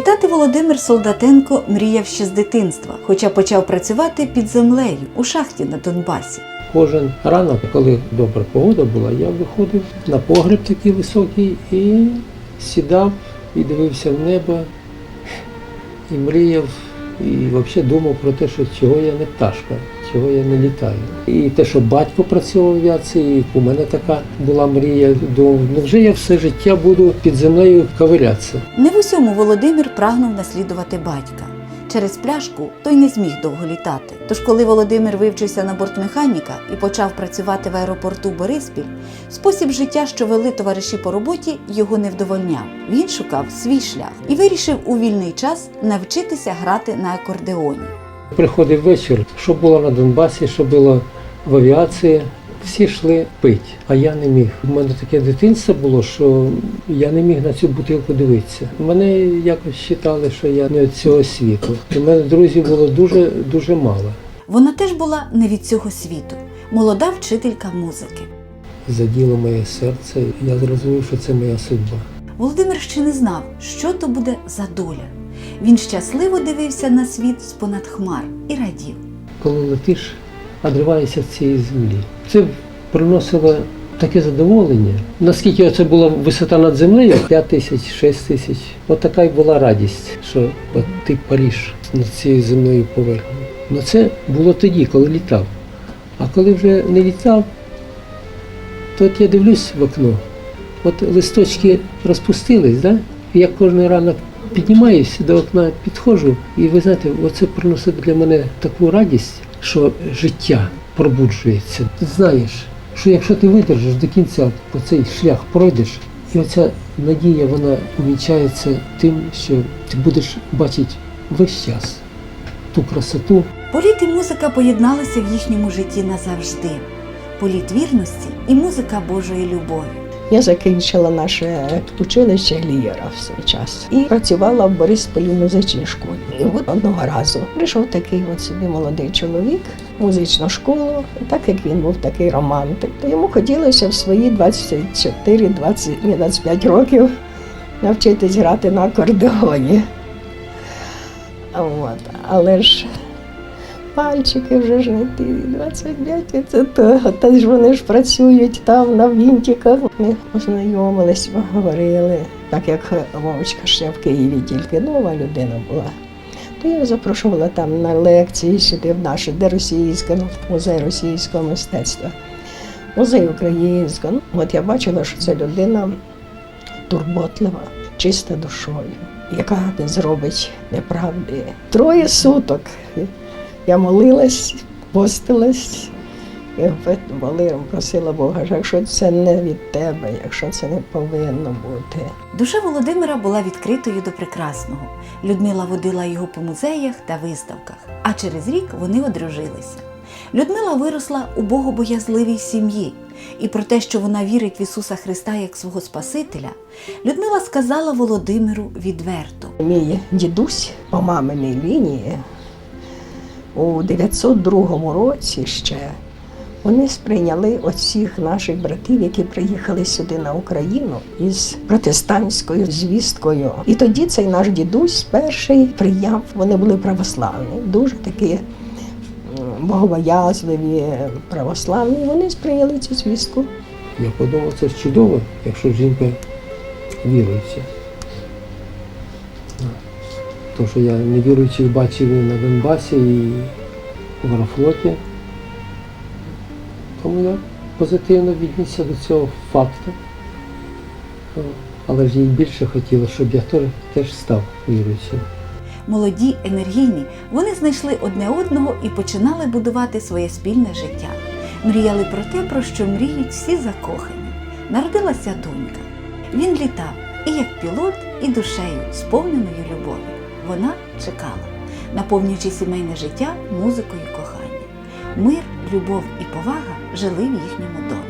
Літати Володимир Солдатенко мріяв ще з дитинства, хоча почав працювати під землею у шахті на Донбасі. Кожен ранок, коли добра погода була, я виходив на погреб такий високий і сідав і дивився в небо, і мріяв, і взагалі думав про те, що чого я не пташка, чого я не літаю. І те, що батько працював в авіації, у мене така була мрія. Думав, невже я все життя буду під землею ковирятися? Не в усьому Володимир прагнув наслідувати батька. Через пляшку той не зміг довго літати. Тож, коли Володимир вивчився на бортмеханіка і почав працювати в аеропорту Бориспіль, спосіб життя, що вели товариші по роботі, його не вдовольняв. Він шукав свій шлях і вирішив у вільний час навчитися грати на акордеоні. Приходив вечір, що було на Донбасі, що було в авіації. Всі йшли пить, а я не міг. У мене таке дитинство було, що я не міг на цю бутилку дивитися. Мене якось вважали, що я не від цього світу. У мене друзів було дуже дуже мало. Вона теж була не від цього світу, молода вчителька музики. Заділо моє серце. Я зрозумів, що це моя судьба. Володимир ще не знав, що то буде за доля. Він щасливо дивився на світ з понад хмар і радів. Коли летиш, одриваєшся від цієї землі. Це приносило таке задоволення. Наскільки це була висота над землею, 5 тисяч, 6 тисяч. От така й була радість, що от ти паріж над цією земною поверхнею. Ну це було тоді, коли літав. А коли вже не літав, то от я дивлюсь в окно, от листочки розпустились, да? і я кожен ранок піднімаюся до окна, підходжу, і ви знаєте, оце приносить для мене таку радість, що життя пробуджується. Ти знаєш, що якщо ти видержиш до кінця по цей шлях пройдеш, і оця надія вона увінчається тим, що ти будеш бачити весь час ту красоту, Політ і музика поєдналися в їхньому житті назавжди. Політ вірності і музика Божої любові. Я закінчила наше училище Глієра в свій час і працювала в Борисполі музичній школі. І от одного разу прийшов такий от собі молодий чоловік в музичну школу, так як він був такий романтик, то йому хотілося в свої 24, 20, ні, 25 років навчитись грати на акордеоні. От. Але ж пальчики вже ж не ті 25, це то. Та ж вони ж працюють там на вінтиках. Ми познайомились, поговорили. Так як Вовочка ще в Києві тільки нова людина була. То я запрошувала там на лекції сюди, в наше, де російське, ну, музей російського мистецтва, музей українського. Ну, От я бачила, що ця людина турботлива, чиста душою, яка не зробить неправди. Троє суток я молилась, постилась, і молила, просила Бога, що якщо це не від тебе, якщо це не повинно бути. Душа Володимира була відкритою до прекрасного. Людмила водила його по музеях та виставках, а через рік вони одружилися. Людмила виросла у богобоязливій сім'ї, і про те, що вона вірить в Ісуса Христа як свого Спасителя, Людмила сказала Володимиру відверто. Мій дідусь по маминій лінії у 902 році ще вони сприйняли оцих наших братів, які приїхали сюди на Україну із протестантською звісткою. І тоді цей наш дідусь перший прийняв, вони були православні, дуже такі богобоязливі, православні. Вони сприйняли цю звістку. Я подумав, це чудово, якщо жінка віруюча. Тому що я невіруючих бачив і на Донбасі, і в Аерофлоті. Тому я позитивно віднісся до цього факту. Але ж їй більше хотіло, щоб я теж, став віруючим. Молоді, енергійні, вони знайшли одне одного і починали будувати своє спільне життя. Мріяли про те, про що мріють всі закохані. Народилася донька. Він літав і як пілот, і душею, сповненою любові. Вона чекала, наповнюючи сімейне життя музикою кохання. Мир, любов і повага жили в їхньому домі.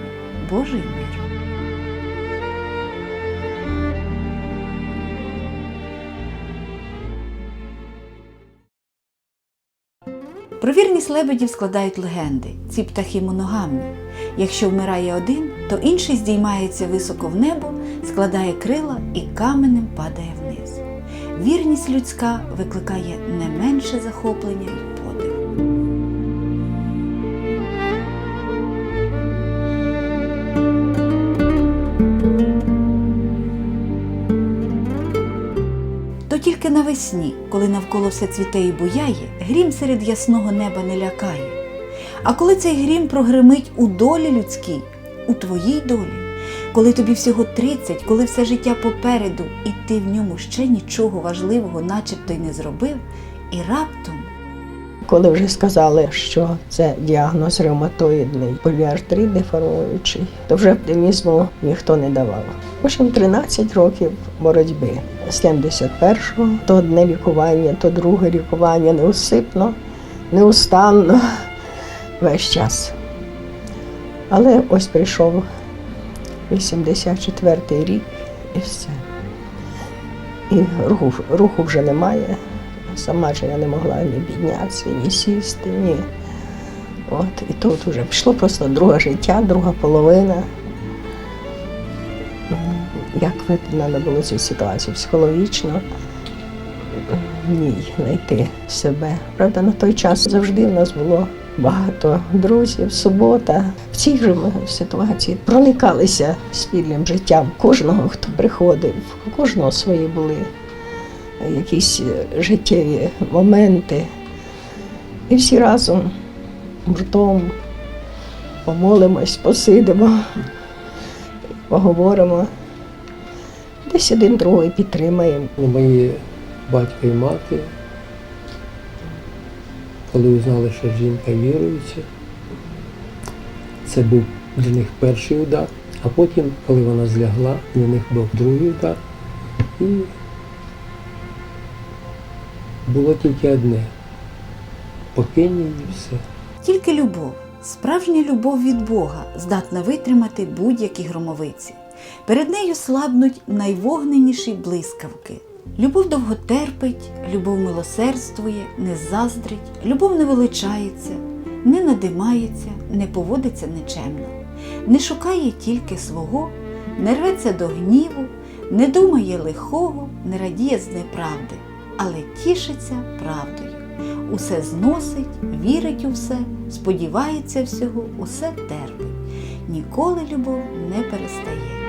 Божий мир. Про вірність лебедів складають легенди. Ці птахи моногамні. Якщо вмирає один, то інший здіймається високо в небо складає крила і каменем падає вниз. Вірність людська викликає не менше захоплення й подив. То тільки навесні, коли навколо все цвіте і буяє, грім серед ясного неба не лякає. А коли цей грім прогримить у долі людській, у твоїй долі, коли тобі всього 30, коли все життя попереду, і ти в ньому ще нічого важливого начебто й не зробив, і раптом Коли вже сказали, що це діагноз ревматоїдний поліартрит деформуючий, то вже оптимізму ніхто не давав. Общем, 13 років боротьби. З 71-го то одне лікування, то друге лікування неусипно, неустанно весь час. Але ось прийшов 84-й рік і все. І руху, руху вже немає. Сама ж я не могла ні піднятися, ні сісти, ні. От, і тут вже пішло просто друге життя, друга половина. Як треба було цю ситуацію психологічно в знайти себе. Правда, на той час завжди в нас було багато друзів, субота. В цій же ситуації проникалися спільним життям кожного, хто приходив, у кожного свої були якісь життєві моменти. І всі разом гуртом помолимось, посидимо, поговоримо. Десь один другого підтримаємо. Ну, Мої батько і мати, коли узнали, що жінка віруюча, це був для них перший удар, а потім, коли вона злягла, для них був другий удар. І було тільки одне. Покинь її все. Тільки любов, справжня любов від Бога здатна витримати будь-які громовиці. Перед нею слабнуть найвогненіші блискавки. Любов довго терпить, любов милосердствує, не заздрить, любов не величається, не надимається, не поводиться нечемно, не шукає тільки свого, не рветься до гніву, не думає лихого, не радіє з неправди, але тішиться правдою усе зносить, вірить у все, сподівається всього, усе терпить. Ніколи любов не перестає.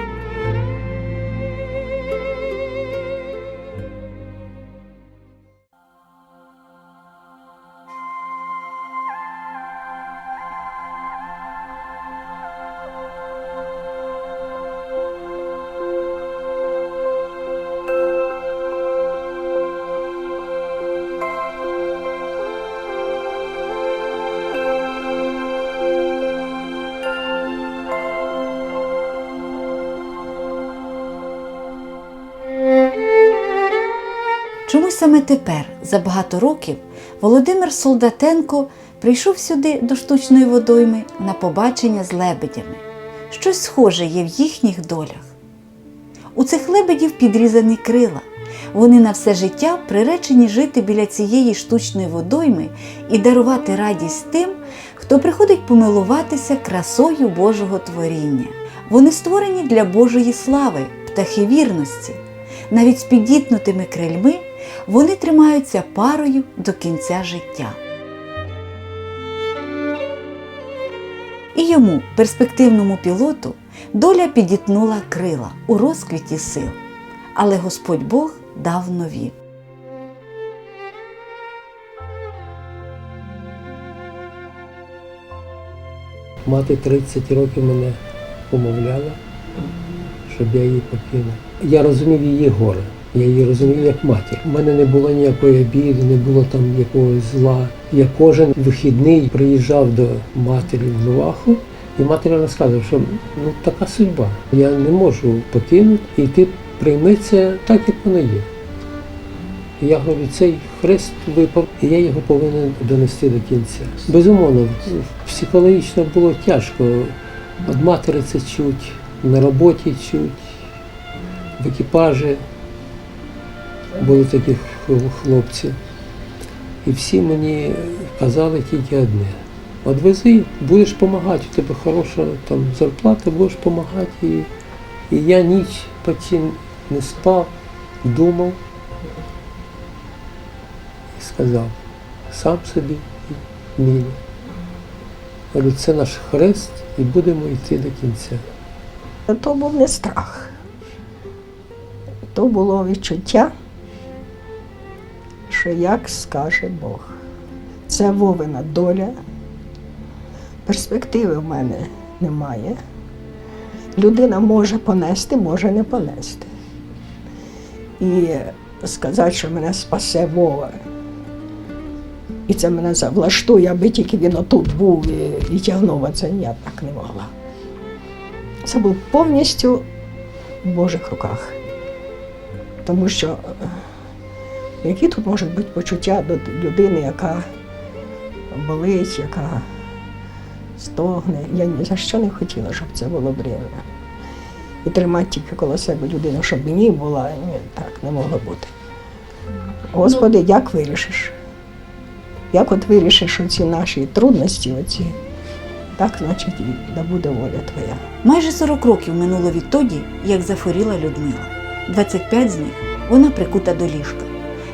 Тепер, за багато років, Володимир Солдатенко прийшов сюди до штучної водойми на побачення з лебедями. Щось схоже є в їхніх долях. У цих лебедів підрізані крила. Вони на все життя приречені жити біля цієї штучної водойми і дарувати радість тим, хто приходить помилуватися красою Божого творіння. Вони створені для Божої слави, птахи вірності. Навіть з підітнутими крильми вони тримаються парою до кінця життя. І йому, перспективному пілоту, доля підітнула крила у розквіті сил. Але Господь Бог дав нові. Мати 30 років мене помовляла, щоб я її покинув. Я розумів її горе. Я її розумів як матір. У мене не було ніякої обіди, не було там якогось зла. Я кожен вихідний приїжджав до матері в Луваху, і матері розказував, що ну така судьба. Я не можу покинути, і ти прийми це так, як воно є. Я говорю, цей хрест випав, і я його повинен донести до кінця. Безумовно, психологічно було тяжко. От матері це чуть, на роботі чуть, в екіпажі були такі хлопці. І всі мені казали тільки одне. От вези, будеш допомагати, у тебе хороша там, зарплата, будеш допомагати і, І я ніч почти не спав, думав і сказав, сам собі мій. Говорю, це наш хрест і будемо йти до кінця. То був не страх. То було відчуття, що як скаже Бог. Це Вовина доля. Перспективи в мене немає. Людина може понести, може не понести. І сказати, що мене спасе Вова. І це мене завлаштує, аби тільки він отут був і, і тягнув, це я так не могла. Це був повністю в Божих руках. Тому що е, які тут можуть бути почуття до людини, яка болить, яка стогне. Я ні за що не хотіла, щоб це було время. І тримати тільки коло себе людину, щоб мені була, ні, так не могло бути. Господи, як вирішиш? Як от вирішиш оці наші трудності, оці, так, значить, і да буде воля Твоя. Майже 40 років минуло відтоді, як захворіла Людмила. 25 з них вона прикута до ліжка.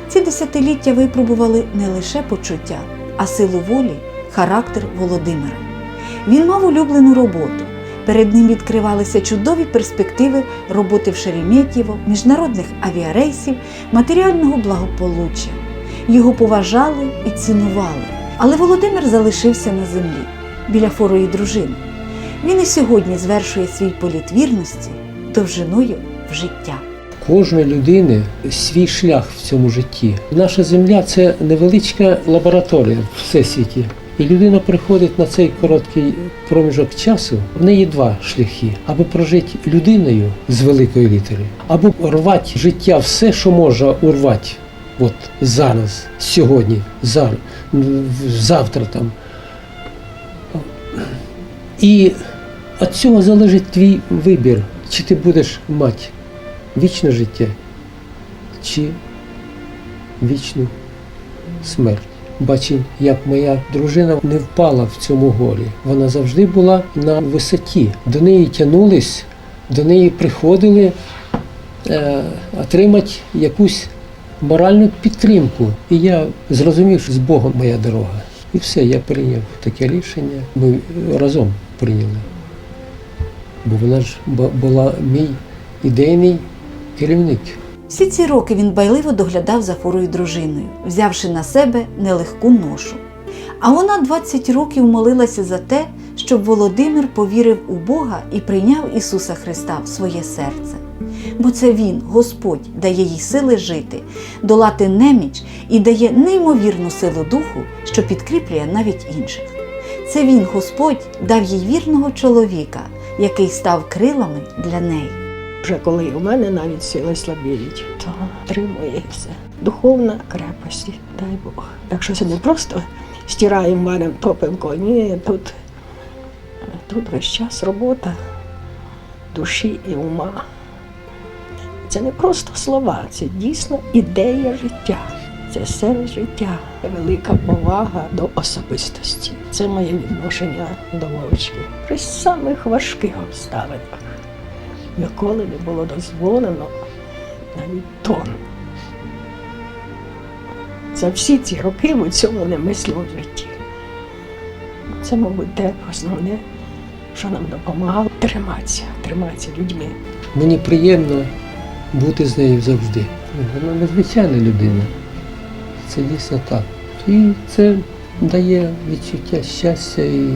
Ці десятиліття випробували не лише почуття, а силу волі, характер Володимира. Він мав улюблену роботу. Перед ним відкривалися чудові перспективи роботи в Шереметьєво, міжнародних авіарейсів, матеріального благополуччя. Його поважали і цінували. Але Володимир залишився на землі біля форої дружини. Він і сьогодні звершує свій політ вірності довжиною в життя. Кожної людини свій шлях в цьому житті. Наша земля це невеличка лабораторія в всесвіті. І людина приходить на цей короткий проміжок часу. В неї два шляхи: або прожити людиною з великої літери, або рвати життя все, що може урвати. От зараз, сьогодні, зараз, завтра там. І від цього залежить твій вибір, чи ти будеш мати вічне життя чи вічну смерть. Бачив, як моя дружина не впала в цьому горі. Вона завжди була на висоті. До неї тянулись, до неї приходили е, отримати якусь моральну підтримку. І я зрозумів, що з Богом моя дорога. І все, я прийняв таке рішення. Ми разом прийняли. Бо вона ж була мій ідейний керівник. Всі ці роки він байливо доглядав за хворою дружиною, взявши на себе нелегку ношу. А вона 20 років молилася за те, щоб Володимир повірив у Бога і прийняв Ісуса Христа в своє серце. Бо це Він, Господь, дає їй сили жити, долати неміч і дає неймовірну силу духу, що підкріплює навіть інших. Це Він, Господь, дав їй вірного чоловіка, який став крилами для неї. Вже коли у мене навіть сили слабіють, то тримує все. Духовна крепость, дай Бог. Якщо це не просто стираємо, варимо, топимо коні, тут, тут весь час робота душі і ума. Це не просто слова, це дійсно ідея життя. Це сенс життя, велика повага до особистості. Це моє відношення до Вовочки. При самих важких обставинах ніколи не було дозволено навіть тон. За всі ці роки в цьому не мислив у житті. Це, мабуть, те основне, що нам допомагало триматися, триматися людьми. Мені приємно бути з нею завжди. Вона незвичайна людина. Це дійсно так. І це дає відчуття щастя, і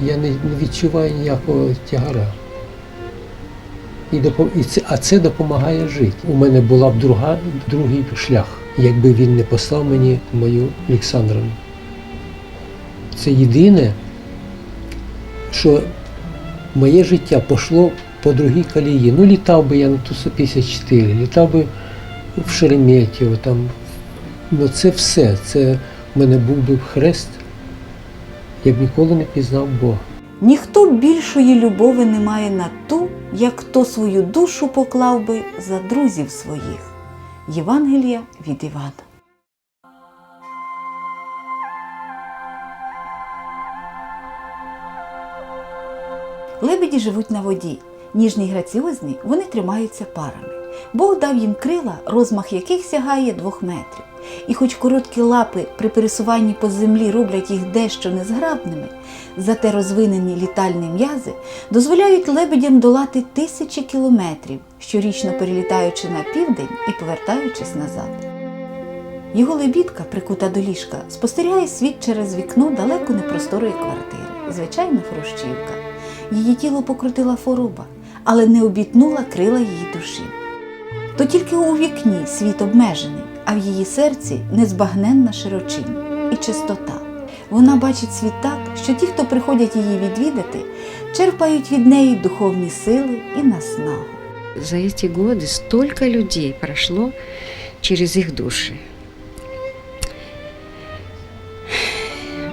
я не відчуваю ніякого тягара. І і це, а це допомагає жити. У мене була б друга, другий шлях, якби він не послав мені мою Олександровну. Це єдине, що моє життя пішло по другій колії. Ну, літав би я на Ту-154, літав би в Шереметьєво, там. Ну це все. Це в мене був би хрест. Я б ніколи не пізнав Бога. Ніхто більшої любові не має на ту, як хто свою душу поклав би за друзів своїх. Євангелія від Івана. Лебеді живуть на воді. Ніжні й граціозні вони тримаються парами. Бог дав їм крила, розмах яких сягає двох метрів. І хоч короткі лапи при пересуванні по землі роблять їх дещо незграбними, зате розвинені літальні м'язи дозволяють лебедям долати тисячі кілометрів, щорічно перелітаючи на південь і повертаючись назад. Його лебідка, прикута до ліжка, спостерігає світ через вікно далеко непросторої квартири, звичайна хрущівка. Її тіло покрутила хвороба, але не обітнула крила її душі То тільки у вікні світ обмежений, а в її серці незбагненна широчинь і чистота. Вона бачить світ так, що ті, хто приходять її відвідати, черпають від неї духовні сили і наснагу. За эти годы столько людей прошло через их души.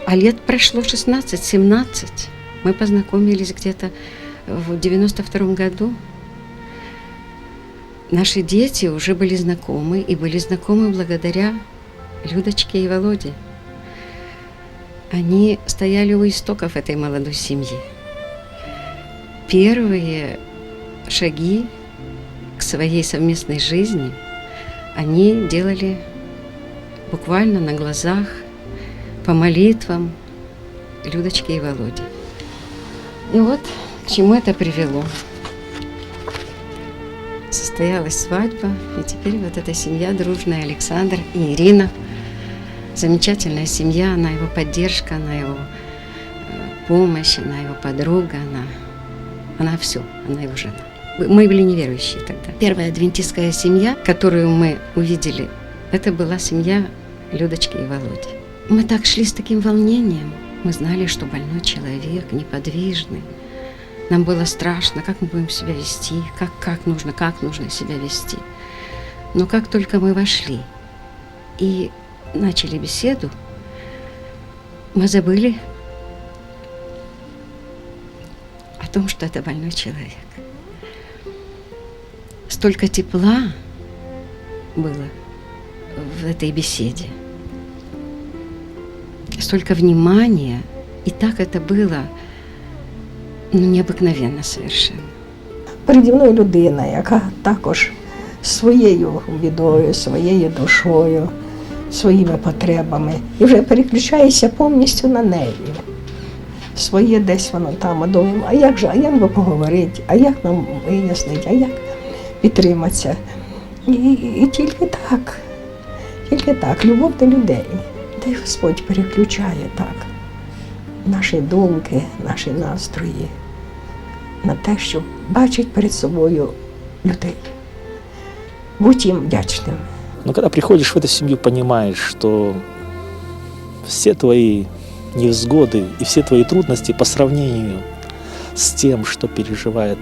А лет прошло 16-17. Мы познакомились где-то в 92 году. Наши дети уже были знакомы и были знакомы благодаря Людочке и Володе. Они стояли у истоков этой молодой семьи. Первые шаги к своей совместной жизни они делали буквально на глазах, по молитвам Людочки и Володи. И вот к чему это привело. Состоялась свадьба, и теперь вот эта семья дружная, Александр и Ирина. Замечательная семья, она его поддержка, она его э, помощь, она его подруга, она, она все, она его жена. Мы были неверующие тогда. Первая адвентистская семья, которую мы увидели, это была семья Людочки и Володи. Мы так шли с таким волнением. Мы знали, что больной человек, неподвижный. Нам было страшно, как мы будем себя вести, как, как нужно, как нужно себя вести. Но как только мы вошли и начали беседу, мы забыли о том, что это больной человек. Столько тепла было в этой беседе, столько внимания, и так это было ну, необыкновенно совершенно. Переді мною людина, яка також своєю бідою, своєю душою, своїми потребами, і вже переключаєшся повністю на неї. Своє десь воно там, а думаємо, а як же, а як би поговорити, а як нам вияснити, а як підтриматися. І, і тільки так, тільки так, любов до людей. Та й Господь переключає так наші думки, наші настрої на те, щоб бачить перед собою людей. Будь їм вдячним. Но когда приходишь в эту семью, понимаешь, что все твои невзгоды и все твои трудности по сравнению с тем, что переживает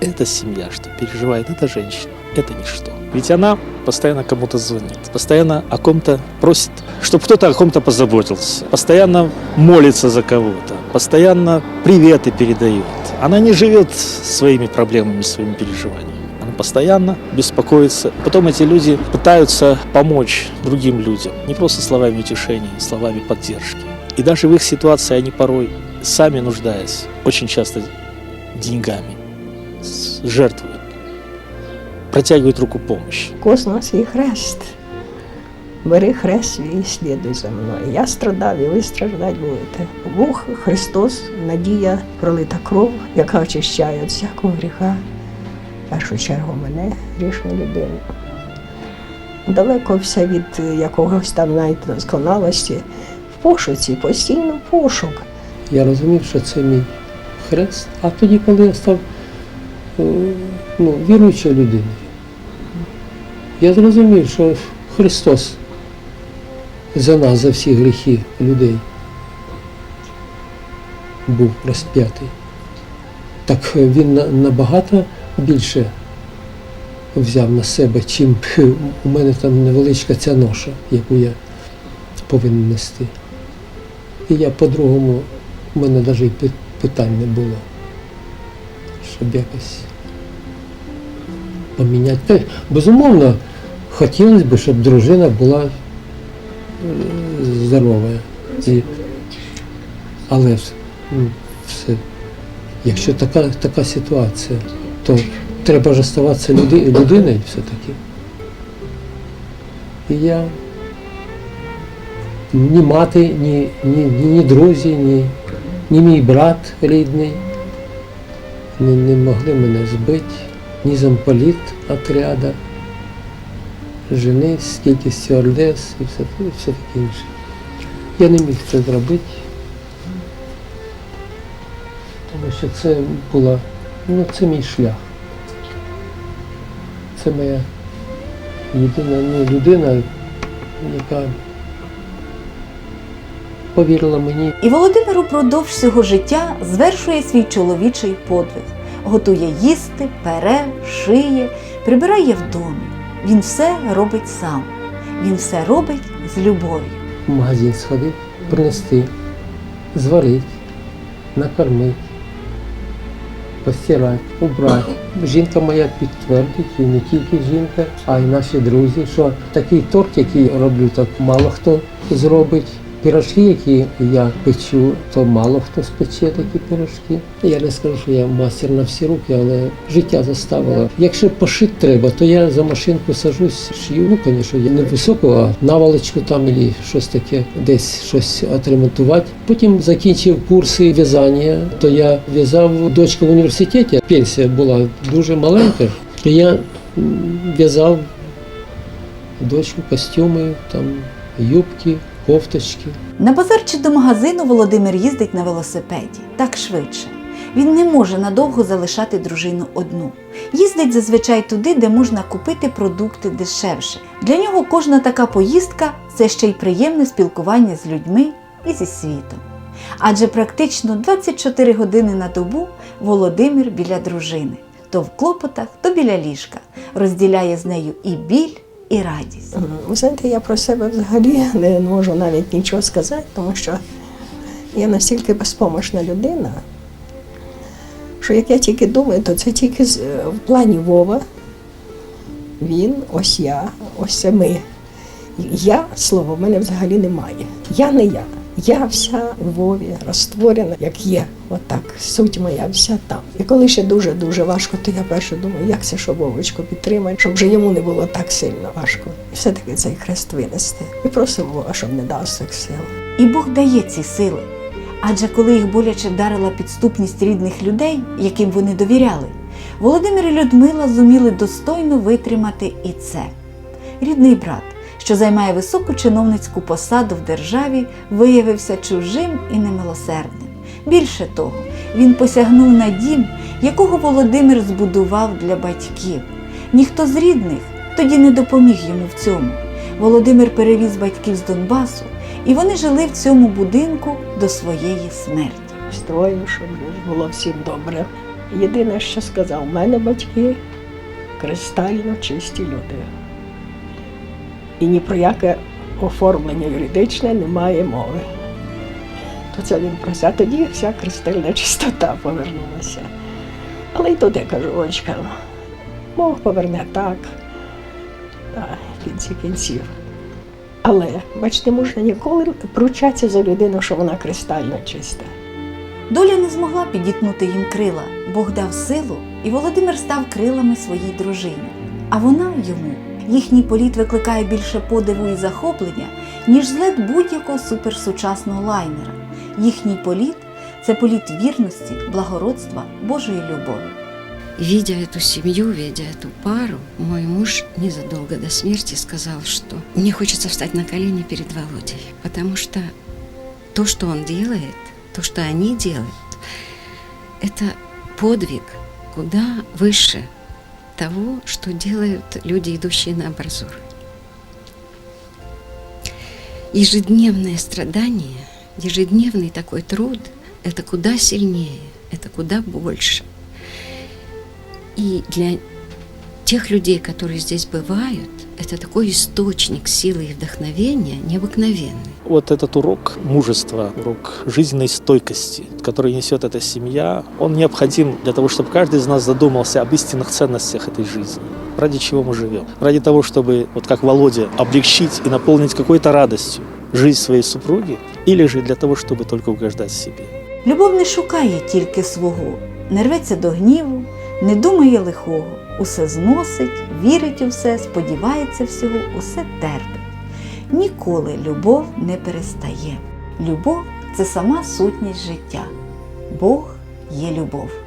эта семья, что переживает эта женщина, это ничто. Ведь она постоянно кому-то звонит, постоянно о ком-то просит, чтобы кто-то о ком-то позаботился, постоянно молится за кого-то, постоянно приветы передает. Она не живет своими проблемами, своими переживаниями. Она постоянно беспокоится. Потом эти люди пытаются помочь другим людям, не просто словами утешения, словами поддержки. И даже в их ситуации они порой, сами нуждаясь, очень часто деньгами, жертвуют, протягивают руку помощи. Кожного свій хрест. Бери хрест і слідуй за мною. Я страдав, і ви страждати будете. Бог Христос, надія, пролита кров, яка очищає від всякого гріха. В першу чергу мене, грішну людину. Далеко все від е, якогось там навіть досконалості. В пошуці, постійно пошук. Я розумів, що це мій хрест. А тоді, коли я став е, ну, віруючою людиною, я зрозумів, що Христос за нас, за всі гріхи людей був розп'ятий. Так він набагато більше взяв на себе, чим у мене там невеличка ця ноша, яку я повинен нести. І я по-другому, у мене навіть і питань не було, щоб якось поміняти. Безумовно, хотілося б, щоб дружина була е, здорова. І, але ну, все, якщо така, така ситуація, то треба ж оставатися люди, людиною все-таки. І я ні мати, ні, ні, ні, друзі, ні, ні мій брат рідний не, не могли мене збити, ні замполіт отряда, жени, скільки стюардес і все, і все таке інше. Я не міг це зробити, тому що це була, ну це мій шлях. Це моя єдина ну, людина, яка повірила мені. І Володимир упродовж всього життя звершує свій чоловічий подвиг, готує їсти, пере, шиє, прибирає в домі. Він все робить сам. Він все робить з любов'ю. в магазин сходив, принести, зварити, накормити, постирати, убрати. Жінка моя підтвердить, і не тільки жінка, а й наші друзі, що такий торт, який роблю, так мало хто зробить. Пірожки, які я печу, то мало хто спече такі пірожки. Я не скажу, що я мастер на всі руки, але життя заставило. Якщо пошити треба, то я за машинку сажусь, шию. Ну, звісно, я не високо, а наволочку там або щось таке, десь щось отремонтувати. Потім закінчив курси в'язання, то я в'язав дочка в університеті. Пенсія була дуже маленька. Я в'язав дочку костюми, там юбки, кофточки. На базар чи до магазину Володимир їздить на велосипеді так швидше. Він не може надовго залишати дружину одну. Їздить зазвичай туди, де можна купити продукти дешевше. Для нього кожна така поїздка це ще й приємне спілкування з людьми і зі світом. Адже практично 24 години на добу Володимир біля дружини, то в клопотах, то біля ліжка, розділяє з нею і біль, і радість. Ви знаєте, я про себе взагалі не можу навіть нічого сказати, тому що я настільки безпомощна людина, що як я тільки думаю, то це тільки е, в плані Вова. Він, ось я, ось це ми. Я слово в мене взагалі немає. Я не я. Я вся в Вові розтворена, як є. Отак. Суть моя вся там. І коли ще дуже-дуже важко, то я перше думаю, як це, щоб Вовочку підтримати, щоб вже йому не було так сильно важко. І все-таки цей хрест винести. І просив Бога, щоб не дав цих сил. І Бог дає ці сили. Адже коли їх боляче вдарила підступність рідних людей, яким вони довіряли, Володимир і Людмила зуміли достойно витримати і це. Рідний брат, що займає високу чиновницьку посаду в державі, виявився чужим і немилосердним. Більше того, він посягнув на дім, якого Володимир збудував для батьків. Ніхто з рідних тоді не допоміг йому в цьому. Володимир перевіз батьків з Донбасу, і вони жили в цьому будинку до своєї смерті. Строю, щоб було всім добре. Єдине, що сказав, мене батьки кристально чисті люди. І ні про яке оформлення юридичне немає мови. То це він про це. Тоді вся кристальна чистота повернулася. Але й тут я кажу, очка, Бог поверне так, а, в кінці кінців. Але, бачите, можна ніколи пручатися за людину, що вона кристально чиста. Доля не змогла підітнути їм крила. Бог дав силу, і Володимир став крилами своїй дружині. А вона йому Їхній політ викликає більше подиву і захоплення, ніж злет будь-якого суперсучасного лайнера. Їхній політ це політ вірності, благородства, Божої любові. Видя эту семью, видя эту пару, мой муж незадолго до смерти сказал, что мне хочется встать на колени перед Володей, потому что то, что он делает, то, что они делают, это подвиг куда выше того, что делают люди, идущие на абразур. Ежедневное страдание, ежедневный такой труд – это куда сильнее, это куда больше. И для тех людей, которые здесь бывают, это такой источник силы и вдохновения необыкновенный. Вот этот урок мужества, урок жизненной стойкости, который несет эта семья, он необходим для того, чтобы каждый из нас задумался об истинных ценностях этой жизни. Ради чего мы живем? Ради того, чтобы, вот как Володя, облегчить и наполнить какой-то радостью жизнь своей супруги, или же для того, чтобы только угождать себе. Любов не шукає тільки свого, не рветься до гніву, не думає лихого, Усе зносить, вірить у все, сподівається всього, усе терпить. Ніколи любов не перестає. Любов це сама сутність життя. Бог є любов.